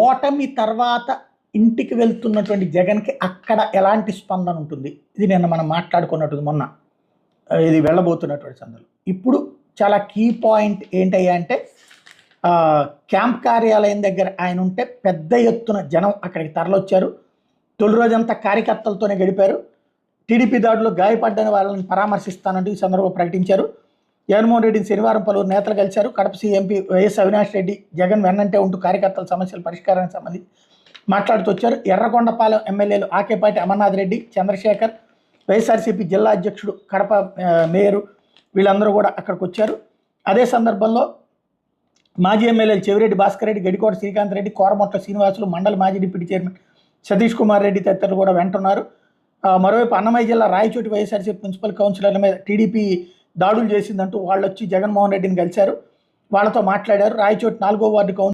ఓటమి తర్వాత ఇంటికి వెళ్తున్నటువంటి జగన్కి అక్కడ ఎలాంటి స్పందన ఉంటుంది? ఇది నిన్న మనం మాట్లాడుకున్నట్టు మొన్న. ఇది వెళ్ళబోతున్నటువంటి సందర్భం. ఇప్పుడు చాలా కీ పాయింట్ ఏంటయ్యా అంటే క్యాంప్ కార్యాలయం దగ్గర ఆయన ఉంటే పెద్ద ఎత్తున జనం అక్కడికి తరలొచ్చారు. తొలి రోజంతా కార్యకర్తలతోనే గడిపారు. టీడీపీ దాడులు గాయపడ్డని వాళ్ళని పరామర్శిస్తానంటూ ఈ సందర్భంగా ప్రకటించారు. జగన్మోహన్ రెడ్డిని శనివారం పలువురు నేతలు కలిశారు. కడప సీఎంపీ వైఎస్ అవినాష్ రెడ్డి జగన్ వెన్నంటే ఉంటూ కార్యకర్తల సమస్యల పరిష్కారానికి సంబంధించి మాట్లాడుతూ వచ్చారు. ఎర్రగొండపాలెం ఎమ్మెల్యేలు ఆకేపాటి అమర్నాథ్ రెడ్డి చంద్రశేఖర్ వైఎస్ఆర్సీపీ జిల్లా అధ్యక్షుడు కడప మేయరు వీళ్ళందరూ కూడా అక్కడికి వచ్చారు. అదే సందర్భంలో మాజీ ఎమ్మెల్యేలు చెవిరెడ్డి భాస్కర్ రెడ్డి గడికోట శ్రీకాంత్ రెడ్డి కోరమొట్ల శ్రీనివాసులు మండల మాజీ డిప్యూటీ చైర్మన్ సతీష్ కుమార్ రెడ్డి తదితరులు కూడా వెంటున్నారు. మరోవైపు అన్నమయ్య జిల్లా రాయచోటి వైఎస్ఆర్సీపీ ప్రిన్సిపల్ కౌన్సిలర్ల మీద టీడీపీ దాడులు చేసిందంటూ వాళ్ళు వచ్చి జగన్మోహన్ రెడ్డిని కలిశారు. వాళ్ళతో మాట్లాడారు. రాయచోటి నాలుగో వార్డు కౌన్